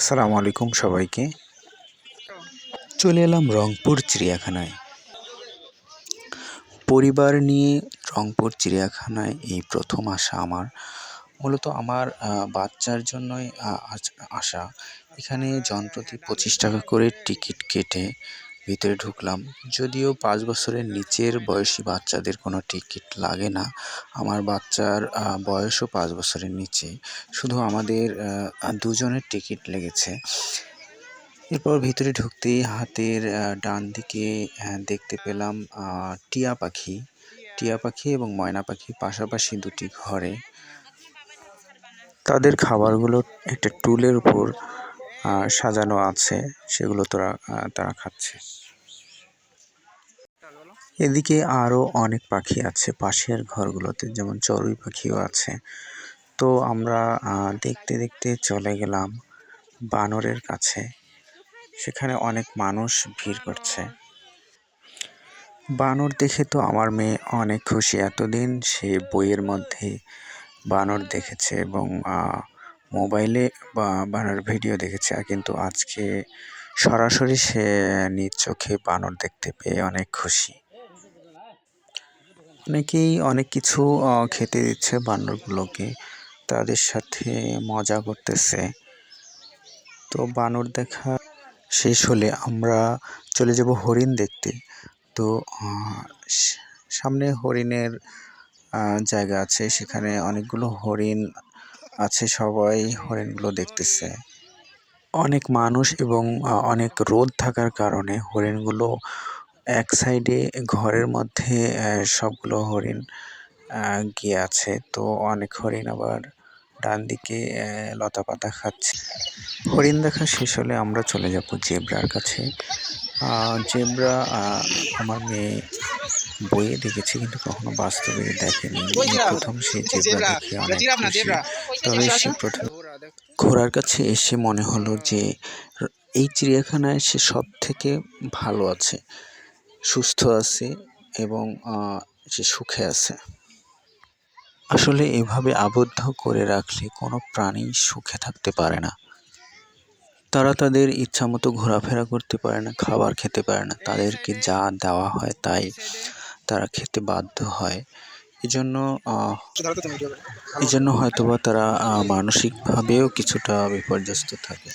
আসসালামু আলাইকুম সবাইকে। চলে এলাম রংপুর চিড়িয়াখানায়। পরিবার নিয়ে রংপুর চিড়িয়াখানায় এই প্রথম আসা আমার। মূলত আমার বাচ্চার জন্যই আসা। এখানে জনপ্রতি পঁচিশ টাকা করে টিকিট কেটে ভিতরে ঢুকলাম। যদিও পাঁচ বছরের নিচের বয়সী বাচ্চাদের কোনো টিকিট লাগে না, আমার বাচ্চার বয়সও পাঁচ বছরের নিচে। শুধু আমাদের দুজনের টিকিট লেগেছে। এরপর ভিতরে ঢুকতেই হাতের ডান দিকে দেখতে পেলাম টিয়া পাখি। টিয়া পাখি এবং ময়না পাখি পাশাপাশি দুটি ঘরে। তাদের খাবারগুলো একটা টুলের উপর সাজানো আছে। সেগুলো তোরা তারা খাচ্ছে। এদিকে আরও অনেক পাখি আছে পাশের ঘরগুলোতে, যেমন চড়ুই পাখিও আছে। তো আমরা দেখতে দেখতে চলে গেলাম বানরের কাছে। সেখানে অনেক মানুষ ভিড় করছে। বানর দেখে তো আমার মেয়ে অনেক খুশি। এতদিন সে বইয়ের মধ্যে বানর দেখেছে এবং মোবাইলে বা বানর ভিডিও দেখেছে। কিন্তু আজকে সরাসরি সে নিজ চোখে বানর দেখতে পেয়ে অনেক খুশি। অনেকেই অনেক কিছু খেতে দিচ্ছে বানরগুলোকে। তাদের সাথে মজা করতেছে। তো বানর দেখা শেষ হলে আমরা চলে যাব হরিণ দেখতে। তো সামনে হরিণের জায়গা আছে। সেখানে অনেকগুলো হরিণ আছে, সবাই হরিণগুলো দেখতেছে। অনেক মানুষ এবং অনেক রোদ থাকার কারণে হরিণগুলো এক সাইডে ঘরের মধ্যে সবগুলো হরিণ গিয়ে আছে। তো অনেক হরিণ আবার ডান দিকে লতা পাতা খাচ্ছে। হরিণ দেখা শেষ হলে আমরা চলে যাব জেব্রার কাছে। জেব্রা আমার মেয়ে বইয়ে দেখেছি কিন্তু কখনো বাস্তবে দেখেনি। প্রথম সে জেব্রা দেখে অনেক খুশি। তবে সে প্রথম ঘোড়ার কাছে এসে মনে হলো যে এই চিড়িয়াখানায় সে সব থেকে ভালো আছে। সুস্থ আছে এবং সে সুখে আছে। আসলে এভাবে আবদ্ধ করে রাখলে কোনো প্রাণী সুখে থাকতে পারে না। তারা তাদের ইচ্ছা মতো ঘোরাফেরা করতে পারে না, খাবার খেতে পারে না। তাদেরকে যা দেওয়া হয় তাই তারা খেতে বাধ্য হয়। এজন্য এজন্য হয়তোবা তারা মানসিকভাবেও কিছুটা বিপর্যস্ত থাকে।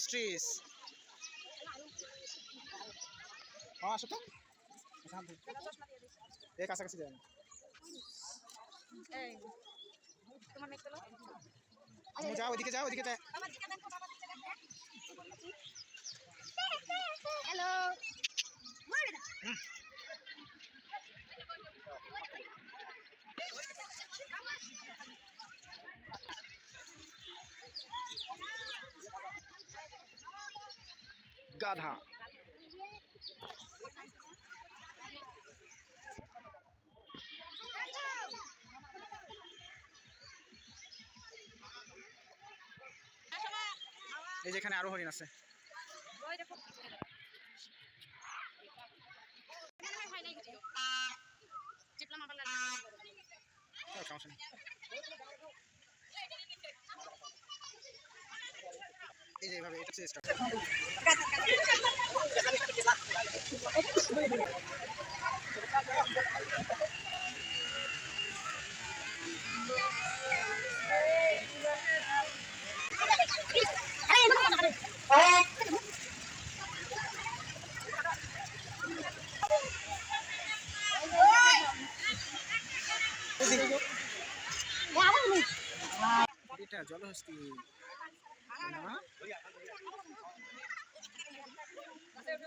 অস্ট্রিচ হ্যাঁ আসো তো। এই কাছাকাছি যায় না এই তোমার মেয়ে চলো তুমি যাও ওইদিকে যাও ওইদিকে হ্যালো গাধা। এই যেখানে আরও হরিণ আছে। হয় এই যে এইভাবে এটা হচ্ছে। এটা জলহস্তি আর